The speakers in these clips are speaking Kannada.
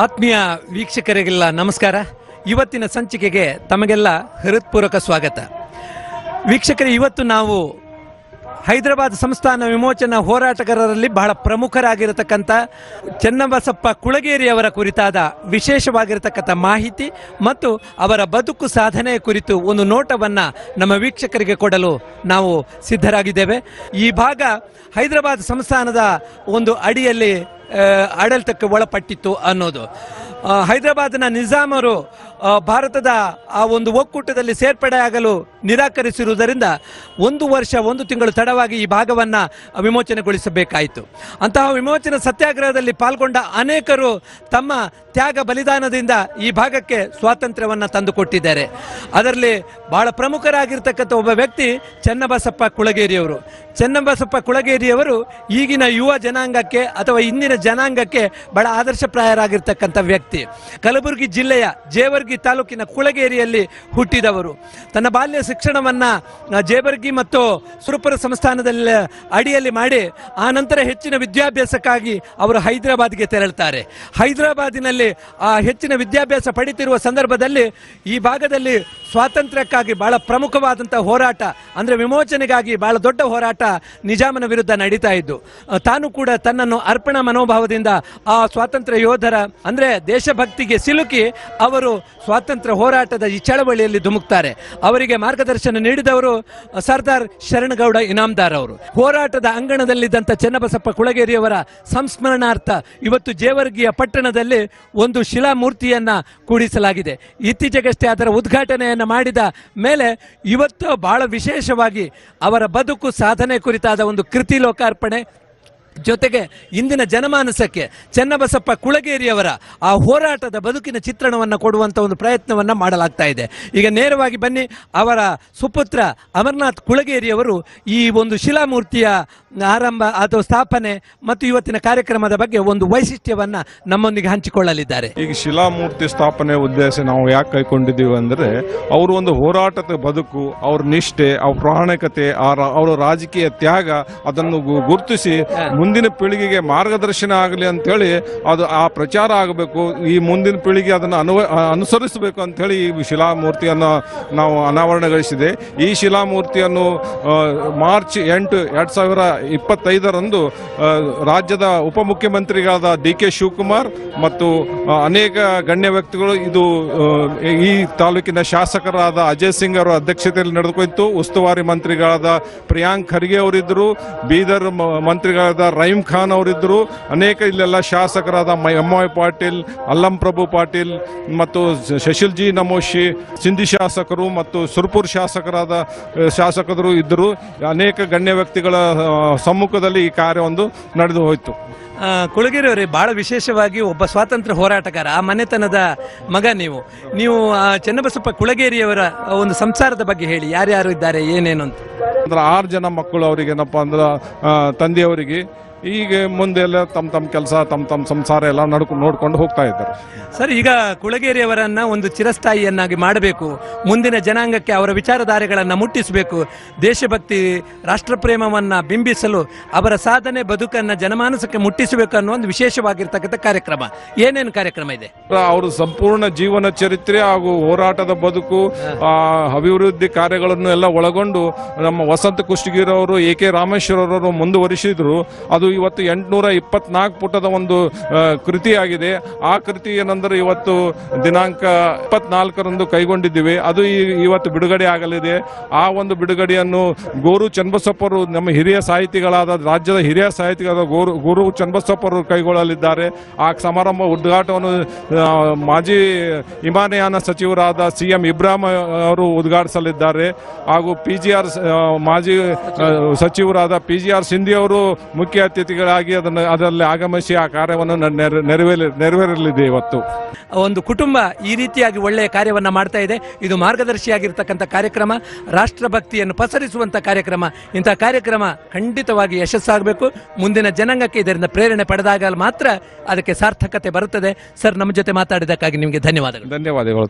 ಆತ್ಮೀಯ ವೀಕ್ಷಕರಿಗೆಲ್ಲ ನಮಸ್ಕಾರ. ಇವತ್ತಿನ ಸಂಚಿಕೆಗೆ ತಮಗೆಲ್ಲ ಹೃತ್ಪೂರ್ವಕ ಸ್ವಾಗತ. ವೀಕ್ಷಕರೇ, ಇವತ್ತು ನಾವು ಹೈದರಾಬಾದ್ ಸಂಸ್ಥಾನ ವಿಮೋಚನಾ ಹೋರಾಟಗಾರರಲ್ಲಿ ಬಹಳ ಪ್ರಮುಖರಾಗಿರತಕ್ಕಂಥ ಚೆನ್ನಬಸಪ್ಪ ಕುಳಗೇರಿಯವರ ಕುರಿತಾದ ವಿಶೇಷವಾಗಿರತಕ್ಕಂಥ ಮಾಹಿತಿ ಮತ್ತು ಅವರ ಬದುಕು ಸಾಧನೆಯ ಕುರಿತು ಒಂದು ನೋಟವನ್ನು ನಮ್ಮ ವೀಕ್ಷಕರಿಗೆ ಕೊಡಲು ನಾವು ಸಿದ್ಧರಾಗಿದ್ದೇವೆ. ಈ ಭಾಗ ಹೈದರಾಬಾದ್ ಸಂಸ್ಥಾನದ ಒಂದು ಅಡಿಯಲ್ಲಿ ಆಡಳಿತಕ್ಕೆ ಒಳಪಟ್ಟಿತ್ತು ಅನ್ನೋದು. ಹೈದರಾಬಾದ್ನ ನಿಜಾಮರು ಭಾರತದ ಆ ಒಂದು ಒಕ್ಕೂಟದಲ್ಲಿ ಸೇರ್ಪಡೆಯಾಗಲು ನಿರಾಕರಿಸಿರುವುದರಿಂದ ಒಂದು ವರ್ಷ, ಒಂದು ತಿಂಗಳು ತಡವಾಗಿ ಈ ಭಾಗವನ್ನು ವಿಮೋಚನೆಗೊಳಿಸಬೇಕಾಯಿತು. ಅಂತಹ ವಿಮೋಚನಾ ಸತ್ಯಾಗ್ರಹದಲ್ಲಿ ಪಾಲ್ಗೊಂಡ ಅನೇಕರು ತಮ್ಮ ತ್ಯಾಗ ಬಲಿದಾನದಿಂದ ಈ ಭಾಗಕ್ಕೆ ಸ್ವಾತಂತ್ರ್ಯವನ್ನು ತಂದುಕೊಟ್ಟಿದ್ದಾರೆ. ಅದರಲ್ಲಿ ಬಹಳ ಪ್ರಮುಖರಾಗಿರ್ತಕ್ಕಂಥ ಒಬ್ಬ ವ್ಯಕ್ತಿ ಚೆನ್ನಬಸಪ್ಪ ಕುಳಗೇರಿಯವರು. ಚನ್ನಬಸಪ್ಪ ಕುಳಗೇರಿಯವರು ಈಗಿನ ಯುವ ಜನಾಂಗಕ್ಕೆ ಅಥವಾ ಇಂದಿನ ಜನಾಂಗಕ್ಕೆ ಬಹಳ ಆದರ್ಶಪ್ರಾಯರಾಗಿರ್ತಕ್ಕಂಥ ವ್ಯಕ್ತಿ. ಕಲಬುರಗಿ ಜಿಲ್ಲೆಯ ಜೇವರ್ಗಿ ತಾಲೂಕಿನ ಕುಳಗೇರಿಯಲ್ಲಿ ಹುಟ್ಟಿದವರು. ತನ್ನ ಬಾಲ್ಯ ಶಿಕ್ಷಣವನ್ನು ಜೇವರ್ಗಿ ಮತ್ತು ಸುರಪುರ ಸಂಸ್ಥಾನದಲ್ಲಿ ಅಡಿಯಲ್ಲಿ ಮಾಡಿ, ಆ ನಂತರ ಹೆಚ್ಚಿನ ವಿದ್ಯಾಭ್ಯಾಸಕ್ಕಾಗಿ ಅವರು ಹೈದರಾಬಾದ್ಗೆ ತೆರಳುತ್ತಾರೆ. ಹೈದರಾಬಾದಿನಲ್ಲಿ ಆ ಹೆಚ್ಚಿನ ವಿದ್ಯಾಭ್ಯಾಸ ಪಡಿತಿರುವ ಸಂದರ್ಭದಲ್ಲಿ ಈ ಭಾಗದಲ್ಲಿ ಸ್ವಾತಂತ್ರ್ಯಕ್ಕಾಗಿ ಬಹಳ ಪ್ರಮುಖವಾದಂಥ ಹೋರಾಟ, ಅಂದ್ರೆ ವಿಮೋಚನೆಗಾಗಿ ಬಹಳ ದೊಡ್ಡ ಹೋರಾಟ ನಿಜಾಮನ ವಿರುದ್ಧ ನಡೀತಾ ಇದ್ದು. ತಾನು ಕೂಡ ತನ್ನನ್ನು ಅರ್ಪಣಾ ಮನೋಭಾವದಿಂದ ಆ ಸ್ವಾತಂತ್ರ್ಯ ಯೋಧರ, ಅಂದ್ರೆ ದೇಶಭಕ್ತಿಗೆ ಸಿಲುಕಿ ಅವರು ಸ್ವಾತಂತ್ರ್ಯ ಹೋರಾಟದ ಈ ಚಳವಳಿಯಲ್ಲಿ ಧುಮುಕ್ತಾರೆ. ಅವರಿಗೆ ಮಾರ್ಗದರ್ಶನ ನೀಡಿದವರು ಸರ್ದಾರ್ ಶರಣಗೌಡ ಇನಾಮದಾರ್ ಅವರು. ಹೋರಾಟದ ಅಂಗಣದಲ್ಲಿದ್ದಂಥ ಚೆನ್ನಬಸಪ್ಪ ಕುಳಗೇರಿಯವರ ಸಂಸ್ಮರಣಾರ್ಥ ಇವತ್ತು ಜೇವರ್ಗಿಯ ಪಟ್ಟಣದಲ್ಲಿ ಒಂದು ಶಿಲಾಮೂರ್ತಿಯನ್ನ ಕೂಡಿಸಲಾಗಿದೆ. ಇತ್ತೀಚೆಗಷ್ಟೇ ಅದರ ಉದ್ಘಾಟನೆಯನ್ನು ಮಾಡಿದ ಮೇಲೆ ಇವತ್ತು ಬಹಳ ವಿಶೇಷವಾಗಿ ಅವರ ಬದುಕು ಸಾಧನೆ ಕುರಿತಾದ ಒಂದು ಕೃತಿ ಲೋಕಾರ್ಪಣೆ ಜೊತೆಗೆ ಇಂದಿನ ಜನಮಾನಸಕ್ಕೆ ಚೆನ್ನಬಸಪ್ಪ ಕುಳಗೇರಿಯವರ ಆ ಹೋರಾಟದ ಬದುಕಿನ ಚಿತ್ರಣವನ್ನು ಕೊಡುವಂಥ ಒಂದು ಪ್ರಯತ್ನವನ್ನು ಮಾಡಲಾಗ್ತಾ ಇದೆ. ಈಗ ನೇರವಾಗಿ ಬನ್ನಿ ಅವರ ಸುಪುತ್ರ ಅಮರನಾಥ್ ಕುಳಗೇರಿಯವರು ಈ ಒಂದು ಶಿಲಾಮೂರ್ತಿಯ ಆರಂಭ ಅಥವಾ ಸ್ಥಾಪನೆ ಮತ್ತು ಇವತ್ತಿನ ಕಾರ್ಯಕ್ರಮದ ಬಗ್ಗೆ ಒಂದು ವೈಶಿಷ್ಟ್ಯವನ್ನ ನಮ್ಮೊಂದಿಗೆ ಹಂಚಿಕೊಳ್ಳಲಿದ್ದಾರೆ. ಈಗ ಶಿಲಾಮೂರ್ತಿ ಸ್ಥಾಪನೆ ಉದ್ದೇಶ ನಾವು ಯಾಕೆ ಕೈಕೊಂಡಿದ್ದೀವಿ ಅಂದ್ರೆ ಅವರು ಒಂದು ಹೋರಾಟದ ಬದುಕು ಅವ್ರ ನಿಷ್ಠೆ ಅವ್ರ ಪ್ರಾಮಾಣಿಕತೆ ಅವರ ರಾಜಕೀಯ ತ್ಯಾಗ ಅದನ್ನು ಗುರುತಿಸಿ ಮುಂದಿನ ಪೀಳಿಗೆಗೆ ಮಾರ್ಗದರ್ಶನ ಆಗಲಿ ಅಂತೇಳಿ ಅದು ಆ ಪ್ರಚಾರ ಆಗಬೇಕು. ಈ ಮುಂದಿನ ಪೀಳಿಗೆ ಅದನ್ನು ಅನುವ, ಅನುಸರಿಸಬೇಕು ಅಂತೇಳಿ ಈ ಶಿಲಾಮೂರ್ತಿಯನ್ನು ನಾವು ಅನಾವರಣಗೊಳಿಸಿದೆ. ಈ ಶಿಲಾಮೂರ್ತಿಯನ್ನು ಮಾರ್ಚ್ ಎಂಟು ಎರಡು ಸಾವಿರ ಇಪ್ಪತ್ತೈದರಂದು ರಾಜ್ಯದ ಉಪಮುಖ್ಯಮಂತ್ರಿಗಳಾದ ಡಿ ಕೆ ಶಿವಕುಮಾರ್ ಮತ್ತು ಅನೇಕ ಗಣ್ಯ ವ್ಯಕ್ತಿಗಳು ಇದು ಈ ತಾಲೂಕಿನ ಶಾಸಕರಾದ ಅಜಯ್ ಸಿಂಗ್ ಅವರ ಅಧ್ಯಕ್ಷತೆಯಲ್ಲಿ ನಡೆದುಕೊಯ್ತು ಉಸ್ತುವಾರಿ ಮಂತ್ರಿಗಳಾದ ಪ್ರಿಯಾಂಕ್ ಖರ್ಗೆ ಅವರಿದ್ದರು. ಬೀದರ್ ಮಂತ್ರಿಗಳಾದ ರಹೀಂ ಖಾನ್ ಅವರಿದ್ದರು ಅನೇಕ ಇಲ್ಲೆಲ್ಲ ಶಾಸಕರಾದ ಎಂ ವೈ ಪಾಟೀಲ್, ಅಲ್ಲಂ ಪ್ರಭು ಪಾಟೀಲ್ ಮತ್ತು ಶಶಿಲ್ ಜಿ ನಮೋಶಿ, ಸಿಂಧಿ ಶಾಸಕರು ಮತ್ತು ಸುರ್ಪುರ್ ಶಾಸಕರಾದ ಶಾಸಕರು ಇದ್ದರು ಅನೇಕ ಗಣ್ಯ ವ್ಯಕ್ತಿಗಳ ಸಮ್ಮುಖದಲ್ಲಿ ಈ ಕಾರ್ಯವೊಂದು ನಡೆದು ಹೋಯಿತು. ಆ, ಕುಳಗೇರಿಯವರೇ ಬಹಳ ವಿಶೇಷವಾಗಿ ಒಬ್ಬ ಸ್ವಾತಂತ್ರ್ಯ ಹೋರಾಟಗಾರ ಆ ಮನೆತನದ ಮಗ ನೀವು. ನೀವು ಚನ್ನಬಸಪ್ಪ ಕುಳಗೇರಿಯವರ ಒಂದು ಸಂಸಾರದ ಬಗ್ಗೆ ಹೇಳಿ ಯಾರ್ಯಾರು ಇದ್ದಾರೆ ಏನೇನು ಅಂತ. ಅಂದ್ರೆ ಆರು ಜನ ಮಕ್ಕಳು ಅವರಿಗೆ ಏನಪ್ಪ ಅಂದ್ರೆ ತಂದೆಯವರಿಗೆ ಈಗ ಮುಂದೆ ಎಲ್ಲ ತಮ್ಮ ತಮ್ಮ ಕೆಲಸ ತಮ್ಮ ತಮ್ಮ ಸಂಸಾರ ಎಲ್ಲ ನಡ್ಕೊಂಡು ನೋಡ್ಕೊಂಡು ಹೋಗ್ತಾ ಇದ್ದಾರೆ. ಸರ್ ಈಗ ಕುಳಗೇರಿಯವರನ್ನ ಒಂದು ಚಿರಸ್ಥಾಯಿಯನ್ನಾಗಿ ಮಾಡಬೇಕು. ಮುಂದಿನ ಜನಾಂಗಕ್ಕೆ ಅವರ ವಿಚಾರಧಾರೆಗಳನ್ನು ಮುಟ್ಟಿಸಬೇಕು. ದೇಶಭಕ್ತಿ ರಾಷ್ಟ್ರಪ್ರೇಮವನ್ನು ಬಿಂಬಿಸಲು ಅವರ ಸಾಧನೆ ಬದುಕನ್ನು ಜನಮಾನಸಕ್ಕೆ ಮುಟ್ಟಿಸಬೇಕು ಅನ್ನೋ ಒಂದು ವಿಶೇಷವಾಗಿರ್ತಕ್ಕಂಥ ಕಾರ್ಯಕ್ರಮ. ಏನೇನು ಕಾರ್ಯಕ್ರಮ ಇದೆ? ಅವರು ಸಂಪೂರ್ಣ ಜೀವನ ಚರಿತ್ರೆ ಹಾಗೂ ಹೋರಾಟದ ಬದುಕು ಆ, ಅಭಿವೃದ್ಧಿ ಕಾರ್ಯಗಳನ್ನು ಎಲ್ಲ ಒಳಗೊಂಡು ನಮ್ಮ ವಸಂತ ಕುಷ್ಟಗಿರವರು ಎ ಕೆ ರಾಮೇಶ್ವರರವರು ಮುಂದುವರಿಸಿದ್ರು. ಅದು ಇವತ್ತು ಎಂಟುನೂರ ಇಪ್ಪತ್ನಾಲ್ಕು ಪುಟದ ಒಂದು ಕೃತಿಯಾಗಿದೆ. ಆ ಕೃತಿ ಏನಂದ್ರೆ ಇವತ್ತು ದಿನಾಂಕ ಇಪ್ಪತ್ನಾಲ್ಕರಂದು ಕೈಗೊಂಡಿದ್ದೀವಿ. ಅದು ಇವತ್ತು ಬಿಡುಗಡೆ ಆಗಲಿದೆ. ಆ ಒಂದು ಬಿಡುಗಡೆಯನ್ನು ಗೋರು ಚನ್ನಬಸಪ್ಪರು, ನಮ್ಮ ಹಿರಿಯ ಸಾಹಿತಿಗಳಾದ, ರಾಜ್ಯದ ಹಿರಿಯ ಸಾಹಿತಿಗಳಾದ ಗೋರು, ಗುರು ಚನ್ನಬಸಪ್ಪರು ಕೈಗೊಳ್ಳಲಿದ್ದಾರೆ. ಆ ಸಮಾರಂಭ ಉದ್ಘಾಟವನ್ನು ಮಾಜಿ ವಿಮಾನಯಾನ ಸಚಿವರಾದ ಸಿ ಎಂ ಇಬ್ರಾಹಿಂ ಅವರು ಉದ್ಘಾಟಿಸಲಿದ್ದಾರೆ. ಹಾಗೂ ಪಿ ಜಿ ಆರ್ ಮಾಜಿ ಸಚಿವರಾದ ಪಿ ಜಿ ಆರ್ ಸಿಂಧಿ ಅವರು ಮುಖ್ಯ ಅತಿಥಿಗಳಾಗಿ ಅದನ್ನು ಅದರಲ್ಲಿ ಆಗಮಿಸಿ ಆ ಕಾರ್ಯವನ್ನು ನೆರವೇರಿ ನೆರವೇರಲಿದೆ ಇವತ್ತು. ಒಂದು ಕುಟುಂಬ ಈ ರೀತಿಯಾಗಿ ಒಳ್ಳೆಯ ಕಾರ್ಯವನ್ನು ಮಾಡ್ತಾ ಇದೆ. ಇದು ಮಾರ್ಗದರ್ಶಿಯಾಗಿರ್ತಕ್ಕಂಥ ಕಾರ್ಯಕ್ರಮ ರಾಷ್ಟ್ರಭಕ್ತಿಯನ್ನು ಪಸರಿಸುವಂಥ ಕಾರ್ಯಕ್ರಮ. ಇಂಥ ಕಾರ್ಯಕ್ರಮ ಖಂಡಿತವಾಗಿ ಯಶಸ್ಸಾಗಬೇಕು. ಮುಂದಿನ ಜನಾಂಗಕ್ಕೆ ಇದರಿಂದ ಪ್ರೇರಣೆ ಪಡೆದಾಗ ಮಾತ್ರ ಅದಕ್ಕೆ ಸಾರ್ಥಕತೆ ಬರುತ್ತದೆ. ಸರ್ ನಮ್ಮ ಜೊತೆ ಮಾತಾಡಿದ್ದಕ್ಕಾಗಿ ನಿಮಗೆ ಧನ್ಯವಾದಗಳು. ಧನ್ಯವಾದಗಳು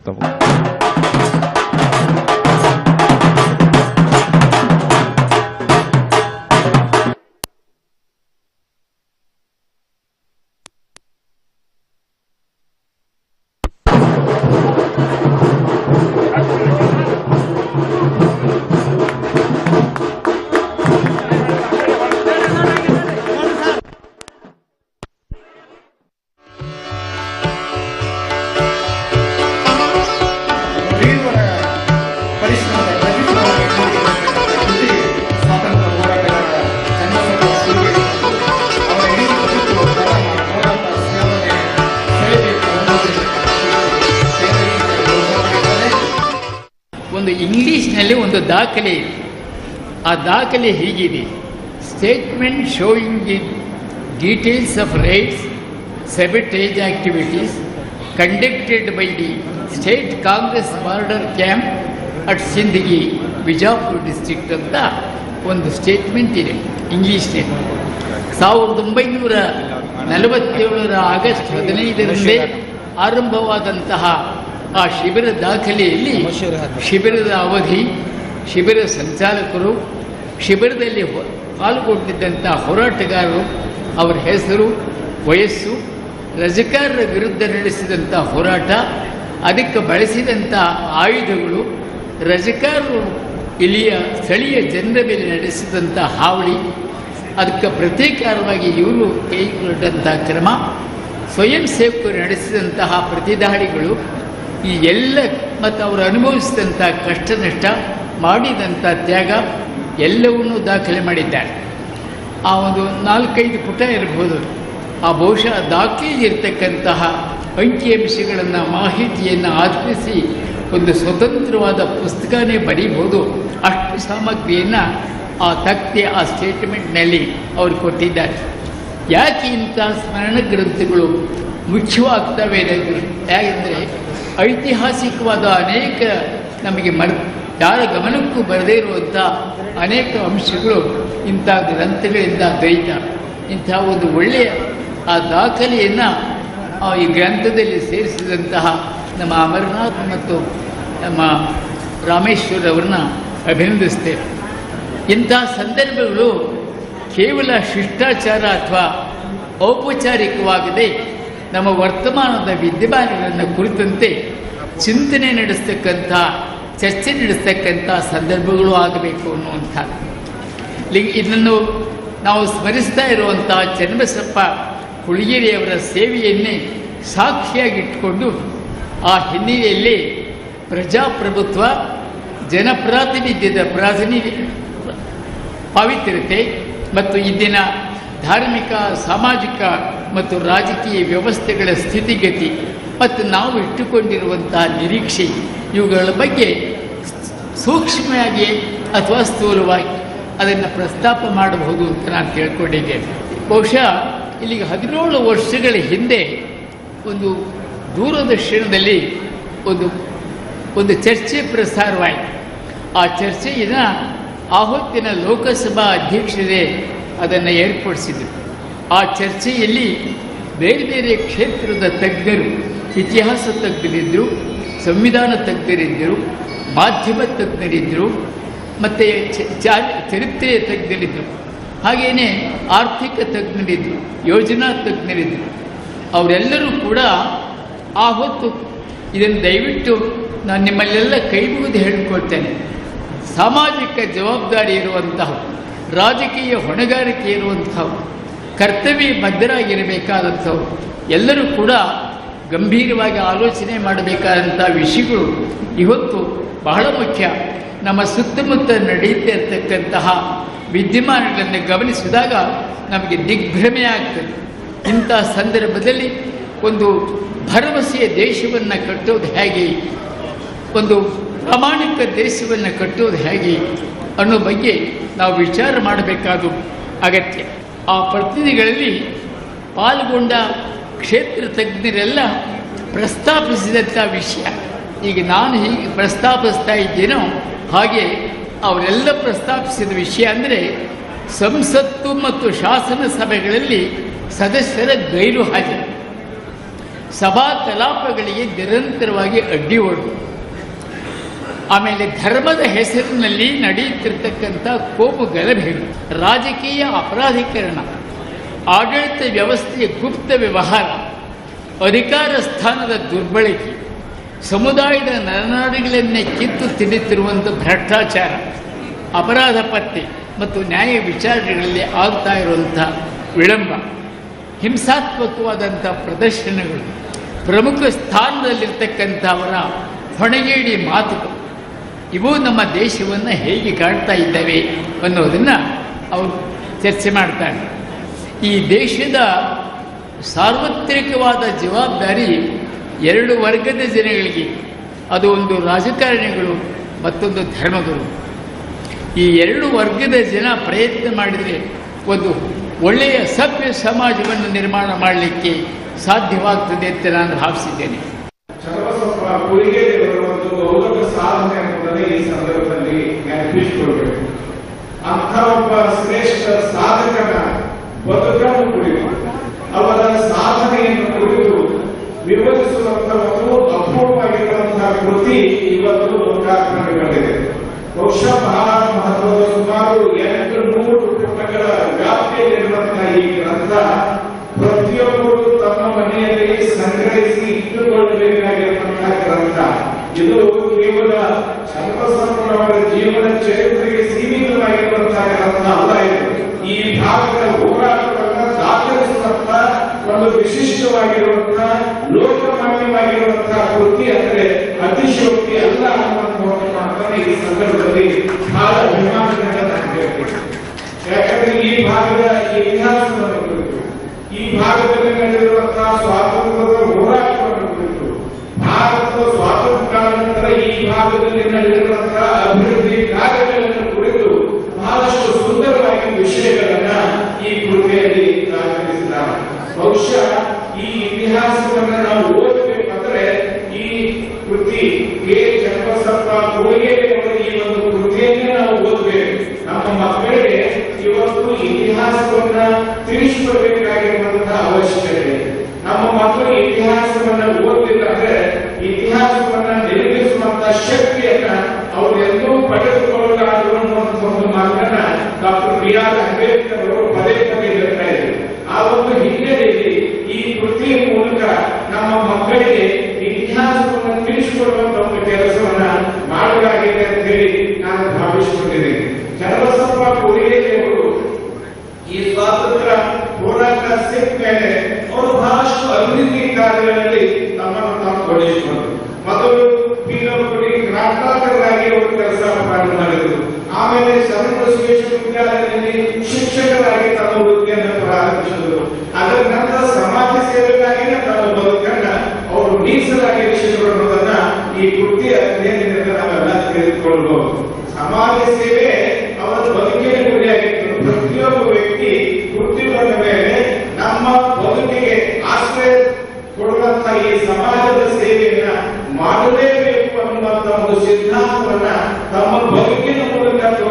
ದಾಖಲೆ ಇದೆ. ಆ ದಾಖಲೆ ಹೀಗಿದೆ. Statement showing the details of rights sabotage activities conducted by the state Congress border camp at Sindagi Bijapur district ಅಂತ ಒಂದು ಸ್ಟೇಟ್ಮೆಂಟ್ ಇದೆ ಇಂಗ್ಲೀಷ್ನಲ್ಲಿ ಸಾವಿರದ ಒಂಬೈನೂರ ನಲವತ್ತೇಳರ ಆಗಸ್ಟ್ ಹದಿನೈದರಂದೇ ಆರಂಭವಾದಂತಹ ಆ ಶಿಬಿರ ದಾಖಲೆಯಲ್ಲಿ ಶಿಬಿರದ ಅವಧಿ ಶಿಬಿರ ಸಂಚಾಲಕರು ಶಿಬಿರದಲ್ಲಿ ಪಾಲ್ಗೊಂಡಿದ್ದಂಥ ಹೋರಾಟಗಾರರು, ಅವರ ಹೆಸರು, ವಯಸ್ಸು ರಜಕಾರರ ವಿರುದ್ಧ ನಡೆಸಿದಂಥ ಹೋರಾಟ, ಅದಕ್ಕೆ ಬಳಸಿದಂಥ ಆಯುಧಗಳು ರಜಕಾರರು ಇಲ್ಲಿಯ ಸ್ಥಳೀಯ ಜನರ ಮೇಲೆ ನಡೆಸಿದಂಥ ಹಾವಳಿ, ಅದಕ್ಕೆ ಪ್ರತೀಕಾರವಾಗಿ ಇವರು ಕೈಗೊಂಡಂಥ ಕ್ರಮ, ಸ್ವಯಂ ಸೇವಕರು ನಡೆಸಿದಂತಹ ಪ್ರತಿದಾಳಿಗಳು, ಈ ಎಲ್ಲ ಮತ್ತು ಅವರು ಅನುಭವಿಸಿದಂಥ ಕಷ್ಟ ನಷ್ಟ ಮಾಡಿದಂಥ ತ್ಯಾಗ ಎಲ್ಲವನ್ನೂ ದಾಖಲೆ ಮಾಡಿದ್ದಾರೆ. ಆ ಒಂದು ನಾಲ್ಕೈದು ಪುಟ ಇರಬಹುದು ಆ ಬಹುಶಃ ದಾಖಲೆಯಲ್ಲಿರ್ತಕ್ಕಂತಹ ಅಂಕಿಅಂಶಗಳನ್ನು ಮಾಹಿತಿಯನ್ನು ಆಧರಿಸಿ ಒಂದು ಸ್ವತಂತ್ರವಾದ ಪುಸ್ತಕನೇ ಬರೀಬಹುದು ಅಷ್ಟು ಸಾಮಗ್ರಿಯನ್ನು ಆ ತಕ್ತೆ, ಆ ಸ್ಟೇಟ್ಮೆಂಟ್ನಲ್ಲಿ ಅವರು ಕೊಟ್ಟಿದ್ದಾರೆ. ಯಾಕೆ ಇಂಥ ಸ್ಮರಣ ಗ್ರಂಥಗಳು ಮುಖ್ಯವಾಗ್ತವೆ ಯಾಕೆಂದರೆ ಐತಿಹಾಸಿಕವಾದ ಅನೇಕ ನಮಗೆ ಮರ್ ಯಾರ ಗಮನಕ್ಕೂ ಬರದೇ ಇರುವಂಥ ಅನೇಕ ಅಂಶಗಳು ಇಂಥ ಗ್ರಂಥಗಳಿಂದ ದ್ವೈತ. ಇಂಥ ಒಂದು ಒಳ್ಳೆಯ ಆ ದಾಖಲೆಯನ್ನು ಈ ಗ್ರಂಥದಲ್ಲಿ ಸೇರಿಸಿದಂತಹ ನಮ್ಮ ಅಮರನಾಥ್ ಮತ್ತು ನಮ್ಮ ರಾಮೇಶ್ವರ್ ಅವ್ರನ್ನ ಅಭಿನಂದಿಸ್ತೇವೆ ಇಂಥ ಸಂದರ್ಭಗಳು ಕೇವಲ ಶಿಷ್ಟಾಚಾರ ಅಥವಾ ಔಪಚಾರಿಕವಾಗದೆ ನಮ್ಮ ವರ್ತಮಾನದ ವಿದ್ಯಮಾನಗಳನ್ನು ಕುರಿತಂತೆ ಚಿಂತನೆ ನಡೆಸ್ತಕ್ಕಂಥ ಚರ್ಚೆ ನಡೆಸ್ತಕ್ಕಂಥ ಸಂದರ್ಭಗಳು ಆಗಬೇಕು ಅನ್ನುವಂಥ. ಲಿ- ಇದನ್ನು ನಾವು ಸ್ಮರಿಸ್ತಾ ಇರುವಂಥ ಚನ್ನಬಸಪ್ಪ ಹುಳಿಗೆರೆಯವರ ಸೇವೆಯನ್ನೇ ಸಾಕ್ಷಿಯಾಗಿಟ್ಟುಕೊಂಡು ಆ ಹಿನ್ನೆಲೆಯಲ್ಲಿ ಪ್ರಜಾಪ್ರಭುತ್ವ, ಜನಪ್ರಾತಿನಿಧ್ಯದ ಪ್ರಾತಿನಿಧ್ಯ ಪಾವಿತ್ರ್ಯತೆ ಮತ್ತು ಇಂದಿನ ಧಾರ್ಮಿಕ, ಸಾಮಾಜಿಕ ಮತ್ತು ರಾಜಕೀಯ ವ್ಯವಸ್ಥೆಗಳ ಸ್ಥಿತಿಗತಿ ಮತ್ತು ನಾವು ಇಟ್ಟುಕೊಂಡಿರುವಂತಹ ನಿರೀಕ್ಷೆ ಇವುಗಳ ಬಗ್ಗೆ ಸೂಕ್ಷ್ಮವಾಗಿ ಅಥವಾ ಸ್ಥೂಲವಾಗಿ ಅದನ್ನು ಪ್ರಸ್ತಾಪ ಮಾಡಬಹುದು ಅಂತ ನಾನು ತಿಳ್ಕೊಂಡಿದ್ದೇನೆ ಬಹುಶಃ ಇಲ್ಲಿಗೆ ಹದಿನೇಳು ವರ್ಷಗಳ ಹಿಂದೆ ಒಂದು ದೂರದರ್ಶನದಲ್ಲಿ ಒಂದು ಒಂದು ಚರ್ಚೆ ಪ್ರಸಾರವಾಯಿತು. ಆ ಚರ್ಚೆಯನ್ನು ಆ ಹೊತ್ತಿನ ಲೋಕಸಭಾ ಅಧ್ಯಕ್ಷರೇ ಅದನ್ನು ಏರ್ಪಡಿಸಿದರು. ಆ ಚರ್ಚೆಯಲ್ಲಿ ಬೇರೆ ಬೇರೆ ಕ್ಷೇತ್ರದ ತಜ್ಞರು ಇತಿಹಾಸ ತಜ್ಞರಿದ್ದರು ಸಂವಿಧಾನ ತಜ್ಞರಿದ್ದರು ಮಾಧ್ಯಮ ತಜ್ಞರಿದ್ದರು ಮತ್ತು ಚರಿತ್ರೆಯ ತಜ್ಞರಿದ್ದರು. ಹಾಗೆಯೇ ಆರ್ಥಿಕ ತಜ್ಞರಿದ್ದರು, ಯೋಜನಾ ತಜ್ಞರಿದ್ದರು. ಅವರೆಲ್ಲರೂ ಕೂಡ ಆ ಹೊತ್ತು ಇದನ್ನು ದಯವಿಟ್ಟು ನಾನು ನಿಮ್ಮಲ್ಲೆಲ್ಲ ಕೈ ಮುಗಿದು ಹೇಳಿಕೊಳ್ತೇನೆ. ಸಾಮಾಜಿಕ ಜವಾಬ್ದಾರಿ ಇರುವಂತಹ ರಾಜಕೀಯ ಹೊಣೆಗಾರಿಕೆ ಇರುವಂಥವು ಕರ್ತವ್ಯ ಬದ್ಧರಾಗಿರಬೇಕಾದಂಥವು ಎಲ್ಲರೂ ಕೂಡ ಗಂಭೀರವಾಗಿ ಆಲೋಚನೆ ಮಾಡಬೇಕಾದಂಥ ವಿಷಯಗಳು ಇವತ್ತು ಬಹಳ ಮುಖ್ಯ. ನಮ್ಮ ಸುತ್ತಮುತ್ತ ನಡೆಯುತ್ತಾ ಇರತಕ್ಕಂತಹ ವಿದ್ಯಮಾನಗಳನ್ನು ಗಮನಿಸಿದಾಗ ನಮಗೆ ದಿಗ್ಭ್ರಮೆ ಆಗ್ತದೆ. ಇಂಥ ಸಂದರ್ಭದಲ್ಲಿ ಒಂದು ಭರವಸೆಯ ದೇಶವನ್ನು ಕಟ್ಟೋದು ಹೇಗೆ? ಒಂದು ಪ್ರಾಮಾಣಿಕ ದೇಶವನ್ನು ಕಟ್ಟೋದು ಹೇಗೆ ಅನ್ನೋ ಬಗ್ಗೆ ನಾವು ವಿಚಾರ ಮಾಡಬೇಕಾದ ಅಗತ್ಯ. ಆ ಪ್ರತಿನಿಧಿಗಳಲ್ಲಿ ಪಾಲ್ಗೊಂಡ ಕ್ಷೇತ್ರ ತಜ್ಞರೆಲ್ಲ ಪ್ರಸ್ತಾಪಿಸಿದಂಥ ವಿಷಯ. ಈಗ ನಾನು ಹೀಗೆ ಪ್ರಸ್ತಾಪಿಸ್ತಾ ಇದ್ದೇನೋ, ಹಾಗೆ ಅವರೆಲ್ಲ ಪ್ರಸ್ತಾಪಿಸಿದ ವಿಷಯ ಅಂದರೆ ಸಂಸತ್ತು ಮತ್ತು ಶಾಸನ ಸಭೆಗಳಲ್ಲಿ ಸದಸ್ಯರ ಗೈರು ಹಾಜರು. ಸಭಾ ಕಲಾಪಗಳಿಗೆ ನಿರಂತರವಾಗಿ ಅಡ್ಡಿ ಓಡು. ಆಮೇಲೆ ಧರ್ಮದ ಹೆಸರಿನಲ್ಲಿ ನಡೆಯುತ್ತಿರ್ತಕ್ಕಂಥ ಕೋಪು ಗಲಭೆಗಳು, ರಾಜಕೀಯ ಅಪರಾಧೀಕರಣ. ಆಡಳಿತ ವ್ಯವಸ್ಥೆಯ ಗುಪ್ತ ವ್ಯವಹಾರ, ಅಧಿಕಾರ ಸ್ಥಾನದ ದುರ್ಬಳಕೆ, ಸಮುದಾಯದ ನರನಾಡಿಗಳನ್ನೇ ಕಿತ್ತು ತಿನ್ನುತ್ತಿರುವಂಥ ಭ್ರಷ್ಟಾಚಾರ, ಅಪರಾಧ ಪತ್ತೆ ಮತ್ತು ನ್ಯಾಯ ವಿಚಾರಣೆಗಳಲ್ಲಿ ಆಗ್ತಾ ಇರುವಂಥ ವಿಳಂಬ, ಹಿಂಸಾತ್ಮಕವಾದಂಥ ಪ್ರದರ್ಶನಗಳು, ಪ್ರಮುಖ ಸ್ಥಾನದಲ್ಲಿರ್ತಕ್ಕಂಥವರ ಹೊಣೆಗೇಡಿ ಮಾತುಗಳು, ಇವು ನಮ್ಮ ದೇಶವನ್ನು ಹೇಗೆ ಕಾಣ್ತಾ ಇದ್ದಾವೆ ಅನ್ನೋದನ್ನು ಅವರು ಚರ್ಚೆ ಮಾಡ್ತಾರೆ. ಈ ದೇಶದ ಸಾರ್ವತ್ರಿಕವಾದ ಜವಾಬ್ದಾರಿ ಎರಡು ವರ್ಗದ ಜನಗಳಿಗೆ, ಅದು ಒಂದು ರಾಜಕಾರಣಿಗಳು ಮತ್ತೊಂದು ಧರ್ಮಗಳು ಈ ಎರಡು ವರ್ಗದ ಜನ ಪ್ರಯತ್ನ ಮಾಡಿದರೆ ಒಂದು ಒಳ್ಳೆಯ ಸಭ್ಯ ಸಮಾಜವನ್ನು ನಿರ್ಮಾಣ ಮಾಡಲಿಕ್ಕೆ ಸಾಧ್ಯವಾಗ್ತದೆ ಅಂತ ನಾನು ಭಾವಿಸಿದ್ದೇನೆ. ಒಬ್ಬ ಶ್ರೇಷ್ಠ ಸಾಧಕನ ಬದುಕನ್ನು ಕುರಿತು ಅವರ ಸಾಧನೆಯನ್ನು ಕುರಿತು ವಿವರಿಸುವಂತಹ ಒಂದು ಅಪೂರ್ವವಾಗಿರುವಂತಹ ಕೃತಿ ಇವತ್ತು ಲೋಕಾರ್ಪಣೆಗೊಂಡಿದೆ. ಬಹುಶಃ ಬಹಳ ಮಹತ್ವದ ಸುಮಾರು ಎಂಟು ನೂರು ಪುಟಗಳ ವ್ಯಾಪ್ತಿಯಲ್ಲಿರುವಂತಹ ಈ ಗ್ರಂಥ ಪ್ರತಿಯೊಬ್ಬರು ತಮ್ಮ ಮನೆಯಲ್ಲಿ ಸಂಗ್ರಹಿಸಿ ಇಟ್ಟುಕೊಳ್ಳಬೇಕಾಗಿರುವ ಇದು ಕೇವಲ ಸರ್ವಸಂಪೂರ್ಣವಾದ ಜೀವನ ಚರಿತ್ರೆಗೆ ಸೀಮಿತವಾಗಿರುವಂತಹ ಗ್ರಂಥ ಅಲ್ಲ ಇದು. ಈ ಭಾಗದ ಹೋರಾಟವನ್ನು ದಾಖಲಿಸುವಂತ ಒಂದು ವಿಶಿಷ್ಟವಾಗಿರುವಂತಹ ಲೋಕಮಾನ್ಯವಾಗಿರುವಂತಹ ಕೃತಿ ಅಂದ್ರೆ ಅತಿಶಯೋಕ್ತಿ ಅಲ್ಲ ಅನ್ನುವಂತಹ ಈ ಸಂದರ್ಭದಲ್ಲಿ ಬಹಳ ಅಭಿಮಾನದಿಂದ ನಾನು ಹೇಳ್ತೇನೆ. ಯಾಕಂದ್ರೆ ಈ ಭಾಗದ ಇತಿಹಾಸವನ್ನು ಕುರಿತು ಈ ಭಾಗದಲ್ಲಿ ನಡೆದಿರುವಂತಹ ಸ್ವಾತಂತ್ರ್ಯದ ಹೋರಾಟವನ್ನು ಕುರಿತು ಭಾರತದ ಸ್ವಾತಂತ್ರ್ಯಾನಂತರ ಈ ಭಾಗದಲ್ಲಿ ನಡೆದಿರುವಂತಹ ಅಭಿವೃದ್ಧಿ ಕಾರ್ಯಗಳನ್ನು ಕುರಿತು ಬಹಳಷ್ಟು ಸುಂದರವಾಗಿ ವಿಷಯಗಳನ್ನ ಈ ಕೃತಿಯಲ್ಲಿ ದಾಖಲಿಸಿದ್ದಾರೆ ಬಹುಶಃ ಈ ಇತಿಹಾಸವನ್ನ ನಾವು ಓದಬೇಕಂದ್ರೆ ಈ ಕೃತಿ ಕೆ. ಚನ್ನಬಸಪ್ಪ ಕೋಳಿಗೆಯವರ ಈ ಒಂದು ಕೃತಿಯನ್ನೇ ನಾವು ಓದಬೇಕು. ನಮ್ಮ ಮಕ್ಕಳಿಗೆ ಇವತ್ತು ಇತಿಹಾಸವನ್ನ ತಿಳಿಸಿಕೊಡ್ಬೇಕಾಗಿರುವಂತಹ ಅವಶ್ಯಕತೆ ಇದೆ. ನಮ್ಮ ಮಕ್ಕಳು ಇತಿಹಾಸವನ್ನ ಓದಲಿಲ್ಲ ಅಂದ್ರೆ ಇತಿಹಾಸವನ್ನ ನಿರ್ಮಿಸುವಂತ ಶಕ್ತಿಯನ್ನ ಅವರೆಲ್ಲೂ ಅನ್ನುವಂಥ ಒಂದು ಮಾತನ್ನ ಡಾಕ್ಟರ್ ಬಿ ಆರ್ ಅಂಬೇಡ್ಕರ್ ಅವರು ಪದೇ ಪದೇ ಹೇಳ್ತಾ ಇದ್ದಾರೆ. ಆ ಒಂದು ಹಿನ್ನೆಲೆಯಲ್ಲಿ ಈ ಕೃತಿಯ ಮೂಲಕ ನಮ್ಮ ಮಕ್ಕಳಿಗೆ ಇತಿಹಾಸವನ್ನು ತಿಳಿಸಿಕೊಡುವಂತ ಒಂದು ಕೆಲಸವನ್ನ ಮಾಡಲಾಗಿದೆ ಅಂತ ಹೇಳಿ ನಾನು ಭಾವಿಸಿಕೊಂಡಿದ್ದೇನೆ. ಚನ್ನಬಸಪ್ಪ ಅವರು. ಈ ಸ್ವಾತಂತ್ರ್ಯ ಹೋರಾಟ ಸಿಕ್ಕ ಮೇಲೆ ಅವರು ತಮ್ಮನ್ನು ತಾವು ಕೆಲಸ ಆಮೇಲೆ ಶಿಕ್ಷಕರಾಗಿ ತಮ್ಮ ವೃತ್ತಿಯನ್ನು ಪ್ರಾರಂಭಿಸಿದರು. ಅದರ ನಂತರ ಸಮಾಜ ಸೇವೆಗಾಗಿ ತಮ್ಮ ಬದುಕನ್ನ ಅವರು ಮೀಸಲಾಗಿ ಅನ್ನೋದನ್ನ ಈ ಕೃತಿಯ ಅಧ್ಯಯನದಿಂದ ನಾವೆಲ್ಲ ಸಮಾಜ ಸೇವೆ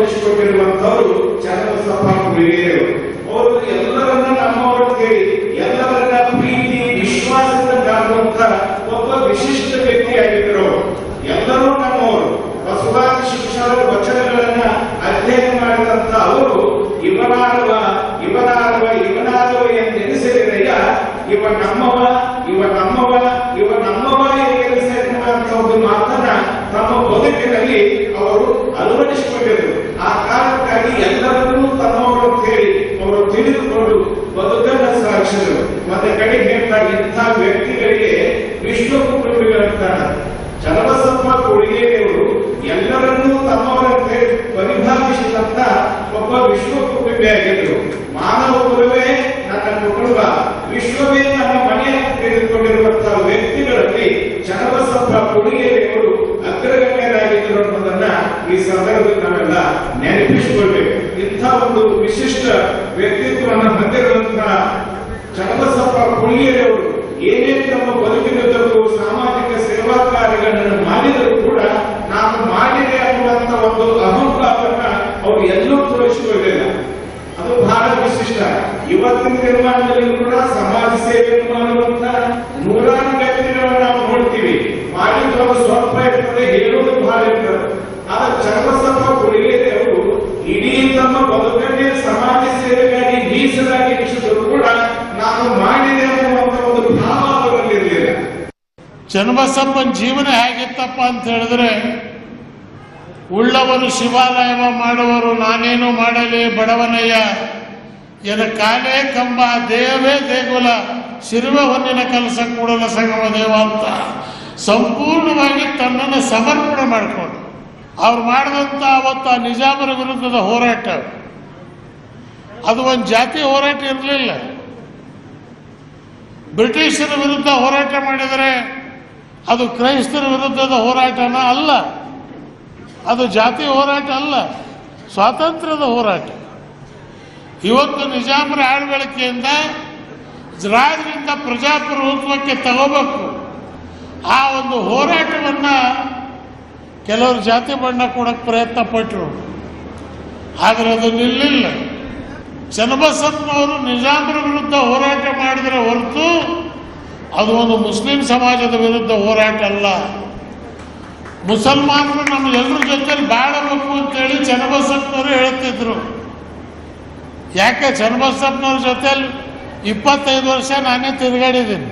ಮೂಲಕ ತೋರಿಸಿಕೊಟ್ಟಿರುವಂತವರು ಚನ್ನಬಸಪ್ಪ ತಿಳಿದುಕೊಂಡು ಬದುಕನ್ನ ಸಾಗಿಸಿದರು ಮತ್ತೆ ಕಡೆ ಹೇಳ್ತಾ ಇಂಥ ವ್ಯಕ್ತಿಗಳಿಗೆ ವಿಶ್ವ ಕುಟುಂಬಿಗಳಂತ ಚನ್ನಬಸಪ್ಪ ಕೊಡುಗೆಯವರು ಎಲ್ಲರನ್ನೂ ತಮ್ಮವರಂತೆ ಪರಿಭಾವಿಸಿದಂತ ಒಬ್ಬ ವಿಶ್ವ ಕುಟುಂಬಿಯಾಗಿದ್ದರು ಮಾನವ ಕುಲವೇ ನನ್ನ ಕುಟುಂಬ ವಿಶ್ವವೇ ನನ್ನ ಮನೆಯನ್ನು ತೆಗೆದುಕೊಂಡಿರುವಂತಹ ವ್ಯಕ್ತಿಗಳಲ್ಲಿ ಚನ್ನಬಸಪ್ಪ ಕೊಡುಗೆಯವರು ಅಗ್ರಗಣ್ಯರಾಗಿದ್ದರು ಅನ್ನೋದನ್ನ ಈ ಸಂದರ್ಭದಲ್ಲಿ ನಾವೆಲ್ಲ ನೆನಪಿಸಿಕೊಳ್ಬೇಕು. ಇಂಥ ಒಂದು ವಿಶಿಷ್ಟ ವ್ಯಕ್ತಿತ್ವವನ್ನು ಹೊಂದಿರುವಂತಹ ಚನ್ನಬಸಪ್ಪ ಕೊಡುಗೆಯವರು ಏನೇ ತಮ್ಮ ಬದುಕಿನುದ್ದಕ್ಕೂ ಸಾಮಾಜಿಕ ಸೇವಾ ಕಾರ್ಯಗಳನ್ನು ಮಾಡಿದರೂ ಕೂಡ ನಾನು ಮಾಡಿದೆ ಅನ್ನುವಂತ ಒಂದು ಅಹಂಭಾವನ್ನ ಅವರು ಎಲ್ಲೂ ತೋರಿಸಿಕೊಳ್ಳಿಲ್ಲ ಅದು ಬಹಳ ವಿಶಿಷ್ಟ. ಇವತ್ತಿನ ನಿರ್ಮಾಣದಲ್ಲಿ ಕೂಡ ಸಮಾಜ ಸೇವೆ ಮಾಡುವಂತ ನೂರಾರು ವ್ಯಕ್ತಿಗಳನ್ನು ನಾವು ನೋಡ್ತೀವಿ. ಮಾಡಿದ್ದು ಅದು ಸ್ವಲ್ಪ ಇರ್ತದೆ ಹೇಳುವುದು ಬಹಳ ಇರ್ತದೆ. ಆದ್ರೆ ಚನ್ನಬಸಪ್ಪ ಚನ್ನಬಸಪ್ಪನ ಜೀವನ ಹೇಗಿತ್ತಪ್ಪ ಅಂತ ಹೇಳಿದ್ರೆ, ಉಳ್ಳವರು ಶಿವಾಲಯ ಮಾಡುವರು, ನಾನೇನು ಮಾಡಲಿ ಬಡವನಯ್ಯ, ಎನ ಕಾಲೇ ಕಂಬ ದೇವೇ ದೇಗುಲ ಶಿರುವ ಹೊನ್ನಿನ ಕೆಲಸ ಕೂಡಲ ಸಂಗಮ ದೇವ ಅಂತ ಸಂಪೂರ್ಣವಾಗಿ ತನ್ನನ್ನು ಸಮರ್ಪಣೆ ಮಾಡಿಕೊಂಡು, ಅವ್ರು ಮಾಡಿದಂಥ ಅವತ್ತು ಆ ನಿಜಾಮರ ವಿರುದ್ಧದ ಹೋರಾಟ ಅದು ಒಂದು ಜಾತಿ ಹೋರಾಟ ಇರಲಿಲ್ಲ. ಬ್ರಿಟಿಷರ ವಿರುದ್ಧ ಹೋರಾಟ ಮಾಡಿದರೆ ಅದು ಕ್ರೈಸ್ತರ ವಿರುದ್ಧದ ಹೋರಾಟನ ಅಲ್ಲ. ಅದು ಜಾತಿ ಹೋರಾಟ ಅಲ್ಲ. ಸ್ವಾತಂತ್ರ್ಯದ ಹೋರಾಟ. ಇವತ್ತು ನಿಜಾಮರ ಆಳ್ವಳಿಕೆಯಿಂದ ರಾಜರಿಂದ ಪ್ರಜಾಪ್ರಭುತ್ವಕ್ಕೆ ತಗೋಬೇಕು. ಆ ಒಂದು ಹೋರಾಟವನ್ನ ಕೆಲವರು ಜಾತಿ ಬಣ್ಣ ಕೊಡಕ್ಕೆ ಪ್ರಯತ್ನ ಪಟ್ಟರು ಆದರೆ ಅದು ನಿಲ್ಲಿಲ್ಲ. ಚನ್ನಬಸಪ್ಪನವರು ನಿಜಾಮರ ವಿರುದ್ಧ ಹೋರಾಟ ಮಾಡಿದರೆ ಹೊರತು ಅದು ಒಂದು ಮುಸ್ಲಿಂ ಸಮಾಜದ ವಿರುದ್ಧ ಹೋರಾಟ ಅಲ್ಲ. ಮುಸಲ್ಮಾನರು ನಮ್ಮ ಎಲ್ಲರ ಜೊತೆಲಿ ಬಾಳಬೇಕು ಅಂತೇಳಿ ಚನ್ನಬಸಪ್ಪನವರು ಹೇಳ್ತಿದ್ರು. ಯಾಕೆ ಚನ್ನಬಸಪ್ಪನವ್ರ ಜೊತೆಲಿ ಇಪ್ಪತ್ತೈದು ವರ್ಷ ನಾನೇ ತಿರುಗಾಡಿದ್ದೀನಿ.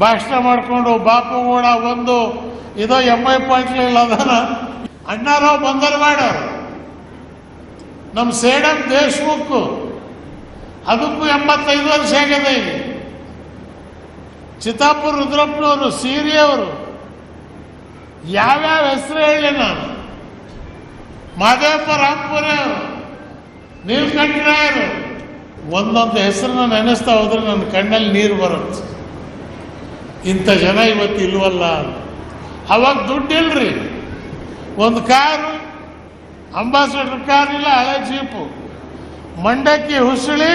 ಭಾಷಣ ಮಾಡಿಕೊಂಡು ಬಾಪು ಕೂಡ ಒಂದು ಇದೋ ಎಂ ಐ ಅದನ್ನ ಅದಾನ ಅಣ್ಣಾರಾವ್ ಬಂದರ್ವಾಡ ನಮ್ಮ ಸೇಡಮ್ ದೇಶ್ಮುಖ್. ಅದಕ್ಕೂ ಎಂಬತ್ತೈದು ವರ್ಷ ಆಗಿದೆ ಈಗ ಚಿತ್ತಾಪುರ ರುದ್ರಪ್ಪನವರು, ಸೀರಿಯವರು, ಯಾವ್ಯಾವ ಹೆಸರು ಹೇಳಿ ನಾನು? ಮಾದೇವಪ್ಪ ರಾಮ್ಪುರಿ ಅವರು ನೀಲಕಂಠರಾಯರು, ಒಂದೊಂದು ಹೆಸರನ್ನ ನೆನೆಸ್ತಾ ಹೋದ್ರೆ ನನ್ನ ಕಣ್ಣಲ್ಲಿ ನೀರು ಬರುತ್ತೆ. ಇಂಥ ಜನ ಇವತ್ತು ಇಲ್ವಲ್ಲ ಅವಾಗ ದುಡ್ಡಿಲ್ರಿ. ಒಂದು ಕಾರು, ಅಂಬಾಸಡರ್ ಕಾರ್ ಇಲ್ಲ, ಹಳೆ ಜೀಪು. ಮಂಡಕ್ಕಿ ಹುಸುಳಿ,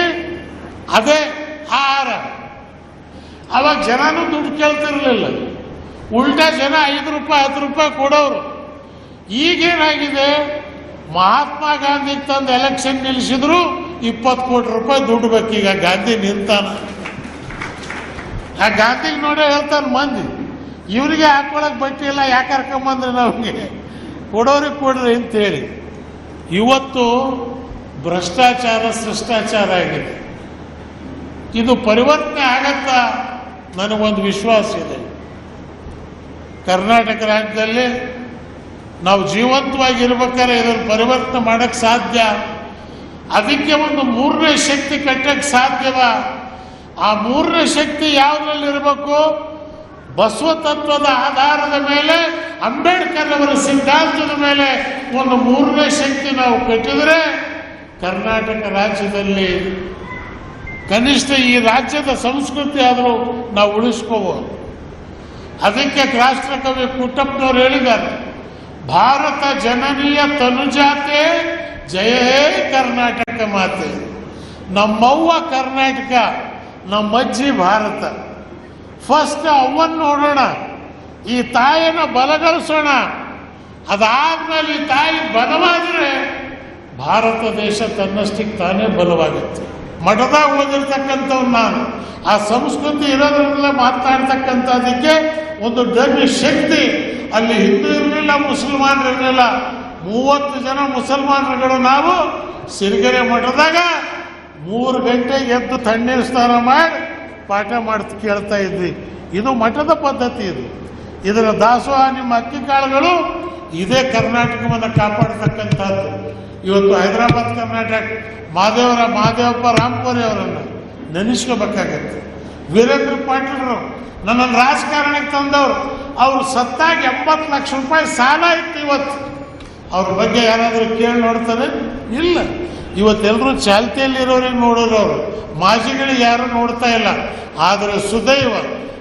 ಅದೇ ಆಹಾರ ಅವಾಗ ಜನನೂ ದುಡ್ಡು ಕೇಳ್ತಿರ್ಲಿಲ್ಲ. ಉಲ್ಟಾ ಜನ ಐದು ರೂಪಾಯಿ, ಹತ್ತು ರೂಪಾಯಿ ಕೊಡೋರು. ಈಗೇನಾಗಿದೆ? ಮಹಾತ್ಮ ಗಾಂಧಿ ತಂದು ಎಲೆಕ್ಷನ್ ನಿಲ್ಲಿಸಿದ್ರು ಇಪ್ಪತ್ತು ಕೋಟಿ ರೂಪಾಯಿ ದುಡ್ಡು ಬೇಕೀಗ ಗಾಂಧಿ ನಿಂತಾನ. ಆ ಗಾಂಧಿಗೆ ನೋಡೇ ಹೇಳ್ತಾರೆ ಮಂದಿ, ಇವರಿಗೆ ಹಾಕೊಳಕ್ ಬಟ್ಟಿ ಇಲ್ಲ, ಯಾಕೆ ಕರ್ಕೊಂಬಂದ್ರಿ ನಮಗೆ? ಕೊಡೋರಿಗೆ ಕೊಡ್ರಿ ಅಂತೇಳಿ. ಇವತ್ತು ಭ್ರಷ್ಟಾಚಾರ ಶಿಷ್ಟಾಚಾರ ಆಗಿದೆ. ಇದು ಪರಿವರ್ತನೆ ಆಗತ್ತಾ? ನನಗೊಂದು ವಿಶ್ವಾಸ ಇದೆ. ಕರ್ನಾಟಕ ರಾಜ್ಯದಲ್ಲಿ ನಾವು ಜೀವಂತವಾಗಿ ಇರ್ಬೇಕಾದ್ರೆ ಇದನ್ನು ಪರಿವರ್ತನೆ ಮಾಡಕ್ಕೆ ಸಾಧ್ಯ. ಅದಕ್ಕೆ ಒಂದು ಮೂರನೇ ಶಕ್ತಿ ಕಟ್ಟಕ್ಕೆ ಸಾಧ್ಯವ? ಆ ಮೂರನೇ ಶಕ್ತಿ ಯಾವುದ್ರಲ್ಲಿ ಇರಬೇಕು? ಬಸವ ತತ್ವದ ಆಧಾರದ ಮೇಲೆ, ಅಂಬೇಡ್ಕರ್ ಅವರ ಸಿದ್ಧಾಂತದ ಮೇಲೆ ಒಂದು ಮೂರನೇ ಶಕ್ತಿ ನಾವು ಕಟ್ಟಿದರೆ ಕರ್ನಾಟಕ ರಾಜ್ಯದಲ್ಲಿ ಕನಿಷ್ಠ ಈ ರಾಜ್ಯದ ಸಂಸ್ಕೃತಿ ಆದರೂ ನಾವು ಉಳಿಸ್ಕೋಬೋದು. ಅದಕ್ಕೆ ರಾಷ್ಟ್ರಕವಿ ಕುಟ್ಟಪ್ಪನವ್ರು ಹೇಳಿದ್ದಾರೆ, ಭಾರತ ಜನನೀಯ ತನುಜಾತೆ, ಜಯ ಕರ್ನಾಟಕ ಮಾತೆ. ನಮ್ಮವ್ವ ಕರ್ನಾಟಕ, ನಮ್ಮಜ್ಜಿ ಭಾರತ. ಫಸ್ಟ್ ಅವನ್ನ ನೋಡೋಣ, ಈ ತಾಯಿನ ಬಲಗೊಳಿಸೋಣ. ಅದಾದ್ಮೇಲೆ ಈ ತಾಯಿ ಬಲವಾದರೆ ಭಾರತ ದೇಶ ತನ್ನಷ್ಟಕ್ಕೆ ತಾನೇ ಬಲವಾಗುತ್ತೆ ಮಠದಾಗ ಓದಿರ್ತಕ್ಕಂಥವ್ರು ನಾನು. ಆ ಸಂಸ್ಕೃತಿ ಇರೋದ್ರಲ್ಲೇ ಮಾತನಾಡ್ತಕ್ಕಂಥದ್ದಕ್ಕೆ ಒಂದು ದೊಡ್ಡ ಶಕ್ತಿ. ಅಲ್ಲಿ ಹಿಂದೂ ಇರಲಿಲ್ಲ ಮುಸಲ್ಮಾನರಿರಲಿಲ್ಲ ಮೂವತ್ತು ಜನ ಮುಸಲ್ಮಾನರುಗಳು ನಾವು ಸಿರಿಗೆರೆ ಮಠದಾಗ ಮೂರು ಗಂಟೆಗೆ ಎದ್ದು ತಣ್ಣೀರು ಸ್ನಾನ ಮಾಡಿ ಪಾಠ ಮಾಡ್ತಾ ಕೇಳ್ತಾ ಇದ್ವಿ. ಇದು ಮಠದ ಪದ್ಧತಿ ಇದು. ಇದರ ದಾಸೋಹ ನಿಮ್ಮ ಅಕ್ಕಿ ಕಾಳುಗಳು, ಇದೇ ಕರ್ನಾಟಕವನ್ನು ಕಾಪಾಡ್ತಕ್ಕಂಥದ್ದು. ಇವತ್ತು ಹೈದರಾಬಾದ್ ಕರ್ನಾಟಕ, ಮಾದೇವರ, ಮಾದೇವಪ್ಪ, ರಾಮ್ಪುರಿ ಅವರನ್ನು ನೆನೆಸ್ಕೋಬೇಕಾಗತ್ತೆ. ವೀರೇಂದ್ರ ಪಾಟೀಲ್ರು ನನ್ನನ್ನು ರಾಜಕಾರಣಕ್ಕೆ ತಂದವರು. ಅವರು ಸತ್ತಾಗ ಎಂಬತ್ತು ಲಕ್ಷ ರೂಪಾಯಿ ಸಾಲ ಇತ್ತು ಇವತ್ತು. ಅವ್ರ ಬಗ್ಗೆ ಯಾರಾದರೂ ಕೇಳಿ ನೋಡ್ತಾರೆ? ಇಲ್ಲ. ಇವತ್ತೆಲ್ಲರೂ ಚಾಲ್ತಿಯಲ್ಲಿರೋರಿಗೆ ನೋಡೋರು ಅವರು? ಮಾಜಿಗಳಿಗೆ ಯಾರು ನೋಡ್ತಾ ಇಲ್ಲ. ಆದರೆ ಸುದೈವ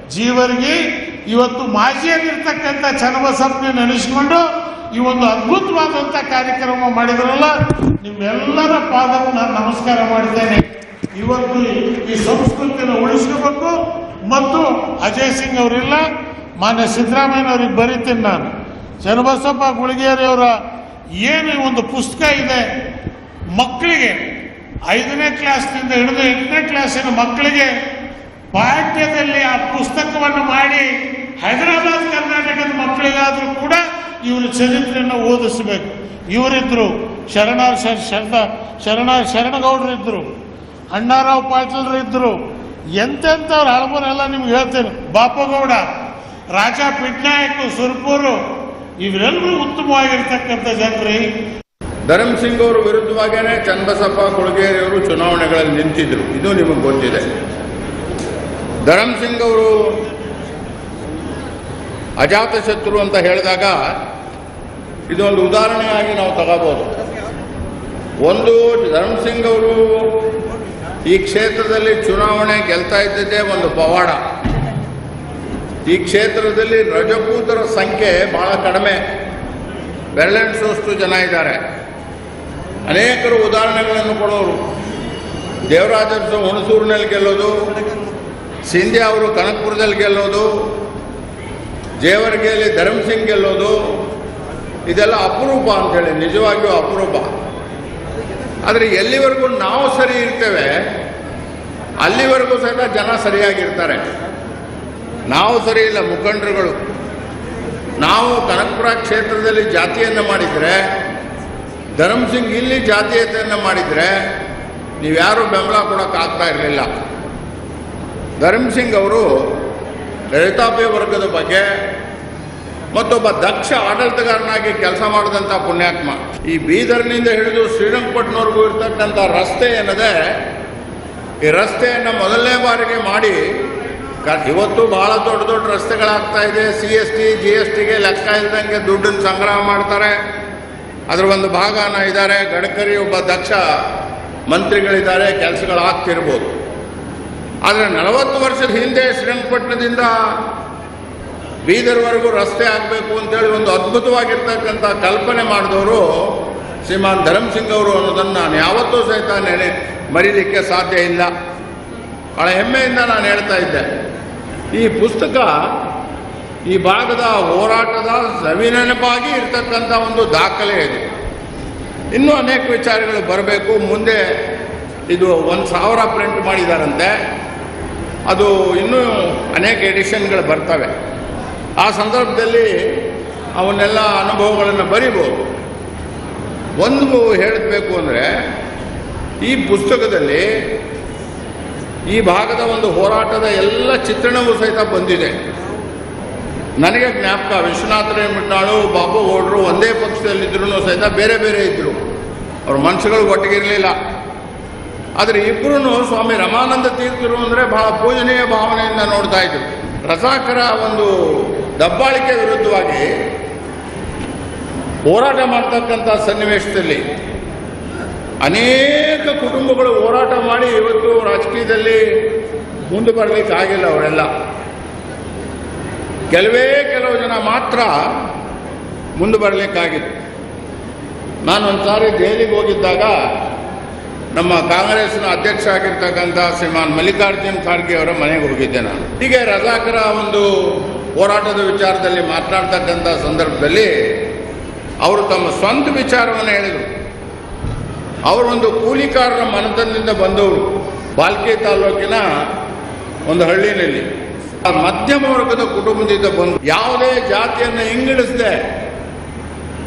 ಜೀವರಿಗೆ ಇವತ್ತು ಮಾಜಿಯಾಗಿರ್ತಕ್ಕಂಥ ಚನ್ನಬಸಪ್ಪನ ನೆನೆಸ್ಕೊಂಡು ಈ ಒಂದು ಅದ್ಭುತವಾದಂಥ ಕಾರ್ಯಕ್ರಮ ಮಾಡಿದ್ರಲ್ಲ, ನಿಮ್ಮೆಲ್ಲರ ಪಾದಕ್ಕೆ ನಾನು ನಮಸ್ಕಾರ ಮಾಡಿದ್ದೇನೆ. ಇವತ್ತು ಈ ಸಂಸ್ಕೃತಿನ ಉಳಿಸ್ಕೋಬೇಕು. ಮತ್ತು ಅಜಯ್ ಸಿಂಗ್ ಅವರಿಲ್ಲ, ಮಾನ್ಯ ಸಿದ್ದರಾಮಯ್ಯ ಅವ್ರಿಗೆ ಬರೀತೀನಿ ನಾನು. ಚನ್ನಬಸಪ್ಪ ಗುಳಿಗೇರಿಯವರ ಏನು ಒಂದು ಪುಸ್ತಕ ಇದೆ, ಮಕ್ಕಳಿಗೆ, ಐದನೇ ಕ್ಲಾಸ್ನಿಂದ ಹಿಡಿದು ಎಂಟನೇ ಕ್ಲಾಸಿನ ಮಕ್ಕಳಿಗೆ ಪಾಠ್ಯದಲ್ಲಿ ಆ ಪುಸ್ತಕವನ್ನು ಮಾಡಿ ಹೈದರಾಬಾದ್, ಕರ್ನಾಟಕದ ಮಕ್ಕಳಿಗಾದರೂ ಕೂಡ ಇವರ ಚರಿತ್ರೆಯನ್ನು ಓದಿಸಬೇಕು. ಇವರಿದ್ರು ಶರಣಾರ್ ಶರ್- ಶರಣ ಶರಣ ಶರಣಗೌಡರಿದ್ದರು ಅಣ್ಣಾರಾವ್ ಪಾಟೀಲ್ರು ಇದ್ರು, ಎಂತೆಂಥವ್ರು ಹಳಬರೆಲ್ಲ ನಿಮ್ಗೆ ಹೇಳ್ತೇನೆ. ಬಾಪಗೌಡ, ರಾಜ ಪಿಟ್ನಾಯಕ್, ಸುರ್ಪೂರು ಇವರೆಲ್ಲರೂ ಉತ್ತಮವಾಗಿರ್ತಕ್ಕಂಥ ಜನರಿ. ಧರಮ್ ಸಿಂಗ್ ಅವರು ವಿರುದ್ಧವಾಗೇನೆ ಚನ್ನಬಸಪ್ಪ ಕೊಳಗೇರಿಯವರು ಚುನಾವಣೆಗಳಲ್ಲಿ ನಿಂತಿದ್ರು. ಇದು ನಿಮಗೆ ಗೊತ್ತಿದೆ. ಧರಮ್ ಸಿಂಗ್ ಅವರು ಅಜಾತಶತ್ರು ಅಂತ ಹೇಳಿದಾಗ ಇದೊಂದು ಉದಾಹರಣೆಯಾಗಿ ನಾವು ತಗೋಬೋದು. ಒಂದು ಧರ್ಮಸಿಂಗ್ ಸಿಂಗ್ ಅವರು ಈ ಕ್ಷೇತ್ರದಲ್ಲಿ ಚುನಾವಣೆ ಗೆಲ್ತಾ ಇದ್ದದ್ದೇ ಒಂದು ಪವಾಡ. ಈ ಕ್ಷೇತ್ರದಲ್ಲಿ ರಜಪೂತರ ಸಂಖ್ಯೆ ಬಹಳ ಕಡಿಮೆ. ಬೆರಳೆಣಿಸುವಷ್ಟು ಜನ ಇದ್ದಾರೆ. ಅನೇಕರು ಉದಾಹರಣೆಗಳನ್ನು ಕೊಡೋರು. ದೇವರಾಜರು ಹುಣಸೂರಿನಲ್ಲಿ ಗೆಲ್ಲೋದು. ಸಿಂಧ್ಯಾ ಅವರು ಕನಕಪುರದಲ್ಲಿ ಗೆಲ್ಲೋದು. ಜೇವರ್ಗಿಯಲ್ಲಿ ಧರ್ಮಸಿಂಗ್ ಗೆಲ್ಲೋದು. ಇದೆಲ್ಲ ಅಪರೂಪ ಅಂತೇಳಿ ನಿಜವಾಗಿಯೂ ಅಪರೂಪ. ಆದರೆ ಎಲ್ಲಿವರೆಗೂ ನಾವು ಸರಿ ಇರ್ತೇವೆ, ಅಲ್ಲಿವರೆಗೂ ಸಹಿತ ಜನ ಸರಿಯಾಗಿರ್ತಾರೆ. ನಾವು ಸರಿ ಇಲ್ಲ, ಮುಖಂಡರುಗಳು. ನಾವು ಕನಕಪುರ ಕ್ಷೇತ್ರದಲ್ಲಿ ಜಾತಿಯನ್ನು ಮಾಡಿದರೆ ಧರ್ಮಸಿಂಗ್ ಇಲ್ಲಿ ಜಾತೀಯತೆಯನ್ನು ಮಾಡಿದರೆ, ನೀವ್ಯಾರೂ ಬೆಂಬಲ ಕೊಡೋಕ್ಕಾಗ್ತಾ ಇರಲಿಲ್ಲ. ಧರ್ಮಸಿಂಗ್ ಅವರು ರೈತಾಪಿ ವರ್ಗದ ಬಗ್ಗೆ ಮತ್ತೊಬ್ಬ ದಕ್ಷ ಆಡಳಿತಗಾರನಾಗಿ ಕೆಲಸ ಮಾಡಿದಂಥ ಪುಣ್ಯಾತ್ಮ. ಈ ಬೀದರ್ನಿಂದ ಹಿಡಿದು ಶ್ರೀರಂಗಪಟ್ಟಣವರೆಗೂ ಇರ್ತಕ್ಕಂಥ ರಸ್ತೆ ಏನದೆ, ಈ ರಸ್ತೆಯನ್ನು ಮೊದಲನೇ ಬಾರಿಗೆ ಮಾಡಿ ಇವತ್ತು ಬಹಳ ದೊಡ್ಡ ದೊಡ್ಡ ರಸ್ತೆಗಳಾಗ್ತಾ ಇದೆ. C S T, G S ಟಿಗೆ ಲೆಕ್ಕ ಇಲ್ದಂಗೆ ದುಡ್ಡನ್ನು ಸಂಗ್ರಹ ಮಾಡ್ತಾರೆ. ಅದರ ಒಂದು ಭಾಗನ ಇದ್ದಾರೆ. ಗಡ್ಕರಿ ಒಬ್ಬ ದಕ್ಷ ಮಂತ್ರಿಗಳಿದ್ದಾರೆ. ಕೆಲಸಗಳಾಗ್ತಿರ್ಬೋದು. ಆದರೆ ನಲವತ್ತು ವರ್ಷದ ಹಿಂದೆ ಶ್ರೀರಂಗಪಟ್ಟಣದಿಂದ ಬೀದರ್ವರೆಗೂ ರಸ್ತೆ ಆಗಬೇಕು ಅಂತೇಳಿ ಒಂದು ಅದ್ಭುತವಾಗಿರ್ತಕ್ಕಂಥ ಕಲ್ಪನೆ ಮಾಡಿದವರು ಶ್ರೀಮಾನ್ ಧರ್ಮಸಿಂಗ್ ಅವರು ಅನ್ನೋದನ್ನು ನಾನು ಯಾವತ್ತೂ ಸಹಿತ ನೆನೆ ಮರೀಲಿಕ್ಕೆ ಸಾಧ್ಯ ಇಲ್ಲ. ಭಾಳ ಹೆಮ್ಮೆಯಿಂದ ನಾನು ಹೇಳ್ತಾ ಇದ್ದೆ. ಈ ಪುಸ್ತಕ ಈ ಭಾಗದ ಹೋರಾಟದ ಸವಿನೆನಪಾಗಿ ಇರತಕ್ಕಂಥ ಒಂದು ದಾಖಲೆ ಇದೆ. ಇನ್ನೂ ಅನೇಕ ವಿಚಾರಗಳು ಬರಬೇಕು. ಮುಂದೆ ಇದು ಒಂದು ಸಾವಿರ ಪ್ರಿಂಟ್ ಮಾಡಿದಾರಂತೆ. ಅದು ಇನ್ನೂ ಅನೇಕ ಎಡಿಷನ್ಗಳು ಬರ್ತವೆ. ಆ ಸಂದರ್ಭದಲ್ಲಿ ಅವನ್ನೆಲ್ಲ ಅನುಭವಗಳನ್ನು ಬರಿಬೋದು. ಒಂದು ಹೇಳಬೇಕು ಅಂದರೆ, ಈ ಪುಸ್ತಕದಲ್ಲಿ ಈ ಭಾಗದ ಒಂದು ಹೋರಾಟದ ಎಲ್ಲ ಚಿತ್ರಣವೂ ಸಹಿತ ಬಂದಿದೆ. ನನಗೆ ಜ್ಞಾಪಕ, ವಿಶ್ವನಾಥ ರೇಮಿಟ್ನಾಳು ಬಾಬು ಓಡ್ರು ಒಂದೇ ಪಕ್ಷದಲ್ಲಿದ್ದರೂ ಸಹಿತ ಬೇರೆ ಬೇರೆ ಇದ್ದರು ಅವ್ರ ಮನಸ್ಸುಗಳು ಒಟ್ಟಿಗಿರಲಿಲ್ಲ ಆದರೆ ಇಬ್ಬರೂ ಸ್ವಾಮಿ ರಮಾನಂದ ತೀರ್ಥರು ಅಂದರೆ ಬಹಳ ಪೂಜನೀಯ ಭಾವನೆಯಿಂದ ನೋಡ್ತಾ ಇದ್ರು. ರಸಾಕರ ಒಂದು ದಬ್ಬಾಳಿಕೆ ವಿರುದ್ಧವಾಗಿ ಹೋರಾಟ ಮಾಡ್ತಕ್ಕಂಥ ಸನ್ನಿವೇಶದಲ್ಲಿ ಅನೇಕ ಕುಟುಂಬಗಳು ಹೋರಾಟ ಮಾಡಿ ಇವತ್ತು ರಾಜಕೀಯದಲ್ಲಿ ಮುಂದೆ ಬರಲಿಕ್ಕೆ ಆಗಿಲ್ಲ ಅವರೆಲ್ಲ. ಕೆಲವೇ ಕೆಲವು ಜನ ಮಾತ್ರ ಮುಂದೆ ಬರಲಿಕ್ಕಾಗಿತ್ತು ನಾನು ಒಂದು ಸಾರಿ ದೆಹಲಿಗೆ ಹೋಗಿದ್ದಾಗ ನಮ್ಮ ಕಾಂಗ್ರೆಸ್ನ ಅಧ್ಯಕ್ಷ ಆಗಿರ್ತಕ್ಕಂಥ ಶ್ರೀಮಾನ್ ಮಲ್ಲಿಕಾರ್ಜುನ್ ಖಾರ್ಗೆ ಅವರ ಮನೆಗೆ ಹೋಗಿದ್ದೆ ನಾನು. ಹೀಗೆ ರಜಾಕರ ಒಂದು ಹೋರಾಟದ ವಿಚಾರದಲ್ಲಿ ಮಾತನಾಡ್ತಕ್ಕಂಥ ಸಂದರ್ಭದಲ್ಲಿ ಅವರು ತಮ್ಮ ಸ್ವಂತ ವಿಚಾರವನ್ನು ಹೇಳಿದರು. ಅವರೊಂದು ಕೂಲಿಕಾರರ ಮನದಿಂದ ಬಂದವರು. ಬಾಲ್ಕಿ ತಾಲೂಕಿನ ಒಂದು ಹಳ್ಳಿಯಲ್ಲಿ. ಆ ಮಧ್ಯಮ ವರ್ಗದ ಕುಟುಂಬದಿಂದ ಬಂದು ಯಾವುದೇ ಜಾತಿಯನ್ನು ಹಿಂಗಿಳಿಸದೆ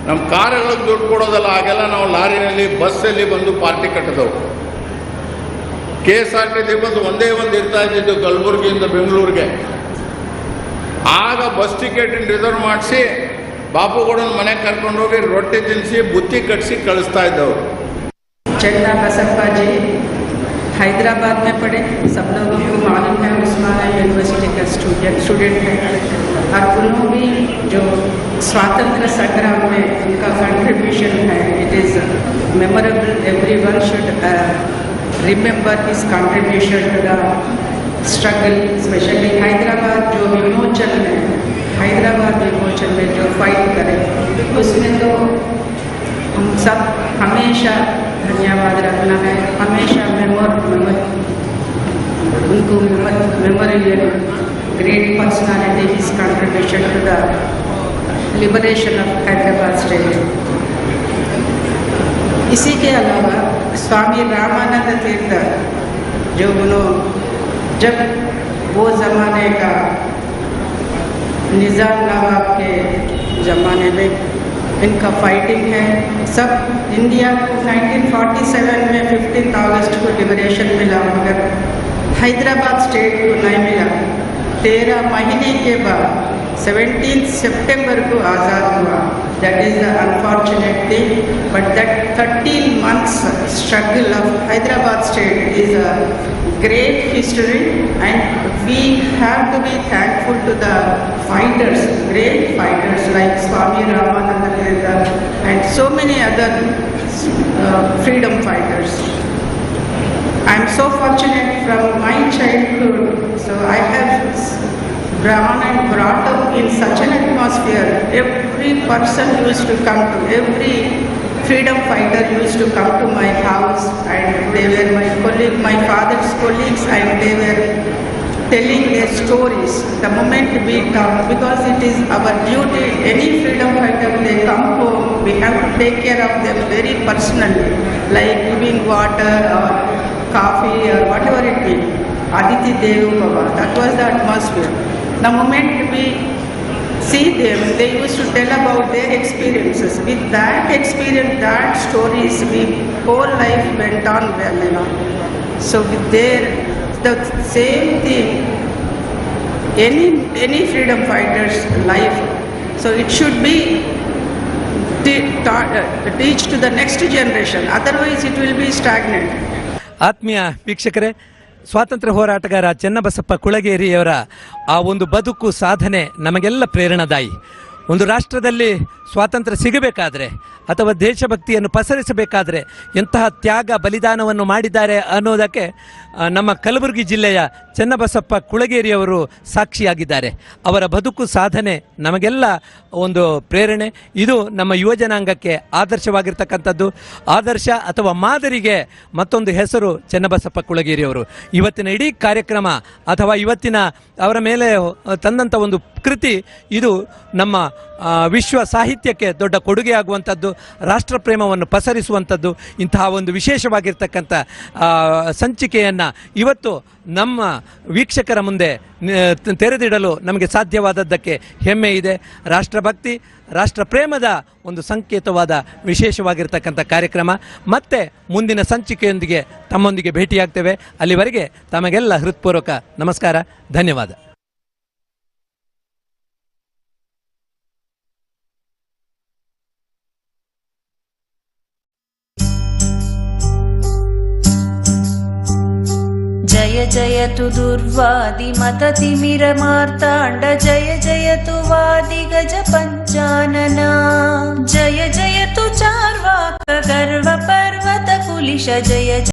ನಮ್ಮ ಕಾರುಗಳಿಗೆ ದುಡ್ಡು ಕೊಡೋದಲ್ಲ ಹಾಗೆಲ್ಲ ನಾವು ಲಾರಿನಲ್ಲಿ, ಬಸ್ಸಲ್ಲಿ ಬಂದು party ಕಟ್ಟಿದವು. K S R T C bus ಒಂದೇ ಒಂದು ಇರ್ತಾ ಇದ್ದಿದ್ದು ಕಲಬುರಗಿಯಿಂದ ಬೆಂಗಳೂರಿಗೆ. ಆಗ ಬಸ್ ಟಿಕೆಟ್ ರಿಸರ್ವ್ ಮಾಡಿಸಿ ಬಾಪುಗೌಡನ ಮನೆಗೆ ಕರ್ಕೊಂಡು ಹೋಗಿ ರೊಟ್ಟಿ ತಿನ್ನಿಸಿ ಬುತ್ತಿ ಕಟ್ಟಿಸಿ ಕಳಿಸ್ತಾ ಇದ್ದವರು चन्ना बसप्पा जी हैदराबाद में पढ़े सब लोगों को मालूम है उस्मानिया यूनिवर्सिटी का स्टूडेंट स्टूडेंट है और उन्होंने भी जो स्वातंत्र संग्राम में उनका कंट्रीब्यूशन है it is memorable every one should remember his contribution to the struggle specially Hyderabad जो विमोचन में हैदराबाद विमोचन में जो फाइट करे, उसमें तो हम सब हमेशा धन्यवाद रखना है, हमेशा मेमोर मेमोर उनको memorial great personality his contribution to the liberation of Hyderabad state इसी के अलावा स्वामी रामानंद तीर्थ, जो उन्होंने जब वो ज़माने का निज़ाम नवाब के ज़माने में इनका फाइटिंग है, सब इंडिया को 1947 में 15 अगस्त को लिबरेशन मिला मगर हैदराबाद स्टेट को नहीं मिला। तेरह महीने के बाद 17 सितंबर को आज़ाद हुआ। That is the unfortunate thing. But that 13 months struggle of Hyderabad state is a great history and we have to be thankful to the fighters, great fighters like Swami Ramananda and so many other uh, freedom fighters. I'm so fortunate from my childhood, so I have Brahman and brought up in such an atmosphere. Every person used to come to, every freedom fighter used to come to my house and they were my colleague, my father's colleagues and they were telling their stories the moment we talk because it is our duty any freedom fighter they come home we have to take care of them very personally like giving water or coffee or whatever it be aditi baba that was the atmosphere the moment we see them they used to tell about their experiences with that experience that stories we whole life went on well you know so with their the same thing any any freedom fighter's life so it should be te- taught, uh, teach to the next generation otherwise it will be stagnant ಆತ್ಮೀಯ ವೀಕ್ಷಕರೇ ಸ್ವಾತಂತ್ರ್ಯ ಹೋರಾಟಗಾರ ಚೆನ್ನಬಸಪ್ಪ ಕುಳಗೇರಿಯವರ ಆ ಒಂದು ಬದುಕು ಸಾಧನೆ ನಮಗೆಲ್ಲ ಪ್ರೇರಣಾದಾಯಿ. ಒಂದು ರಾಷ್ಟ್ರದಲ್ಲಿ ಸ್ವಾತಂತ್ರ್ಯ ಸಿಗಬೇಕಾದ್ರೆ ಅಥವಾ ದೇಶಭಕ್ತಿಯನ್ನು ಪಸರಿಸಬೇಕಾದರೆ ಎಂತಹ ತ್ಯಾಗ ಬಲಿದಾನವನ್ನು ಮಾಡಿದ್ದಾರೆ ಅನ್ನೋದಕ್ಕೆ ನಮ್ಮ ಕಲಬುರಗಿ ಜಿಲ್ಲೆಯ ಚೆನ್ನಬಸಪ್ಪ ಕುಳಗೇರಿಯವರು ಸಾಕ್ಷಿಯಾಗಿದ್ದಾರೆ. ಅವರ ಬದುಕು ಸಾಧನೆ ನಮಗೆಲ್ಲ ಒಂದು ಪ್ರೇರಣೆ. ಇದು ನಮ್ಮ ಯುವಜನಾಂಗಕ್ಕೆ ಆದರ್ಶವಾಗಿರ್ತಕ್ಕಂಥದ್ದು. ಆದರ್ಶ ಅಥವಾ ಮಾದರಿಗೆ ಮತ್ತೊಂದು ಹೆಸರು ಚೆನ್ನಬಸಪ್ಪ ಕುಳಗೇರಿಯವರು. ಇವತ್ತಿನ ಇಡೀ ಕಾರ್ಯಕ್ರಮ ಅಥವಾ ಇವತ್ತಿನ ಅವರ ಮೇಲೆ ತಂದಂಥ ಒಂದು ಕೃತಿ, ಇದು ನಮ್ಮ ವಿಶ್ವ ಸಾಹಿತ್ಯಕ್ಕೆ ದೊಡ್ಡ ಕೊಡುಗೆ ಆಗುವಂಥದ್ದು ರಾಷ್ಟ್ರ ಪ್ರೇಮವನ್ನು ಪಸರಿಸುವಂಥದ್ದು, ಇಂತಹ ಒಂದು ವಿಶೇಷವಾಗಿರ್ತಕ್ಕಂಥ ಸಂಚಿಕೆಯನ್ನು ಇವತ್ತು ನಮ್ಮ ವೀಕ್ಷಕರ ಮುಂದೆ ತೆರೆದಿಡಲು ನಮಗೆ ಸಾಧ್ಯವಾದದ್ದಕ್ಕೆ ಹೆಮ್ಮೆ ಇದೆ. ರಾಷ್ಟ್ರಭಕ್ತಿ ರಾಷ್ಟ್ರ ಪ್ರೇಮದ ಒಂದು ಸಂಕೇತವಾದ ವಿಶೇಷವಾಗಿರ್ತಕ್ಕಂಥ ಕಾರ್ಯಕ್ರಮ. ಮತ್ತೆ ಮುಂದಿನ ಸಂಚಿಕೆಯೊಂದಿಗೆ ತಮ್ಮೊಂದಿಗೆ ಭೇಟಿಯಾಗ್ತೇವೆ. ಅಲ್ಲಿವರೆಗೆ ತಮಗೆಲ್ಲ ಹೃತ್ಪೂರ್ವಕ ನಮಸ್ಕಾರ, ಧನ್ಯವಾದ. जयतु दुर्वादिमततिमिरमार्ताण्ड जय जयतु वादिगज पञ्चानना जय जयतु चार्वाक गर्वपर्वतकुलिश जय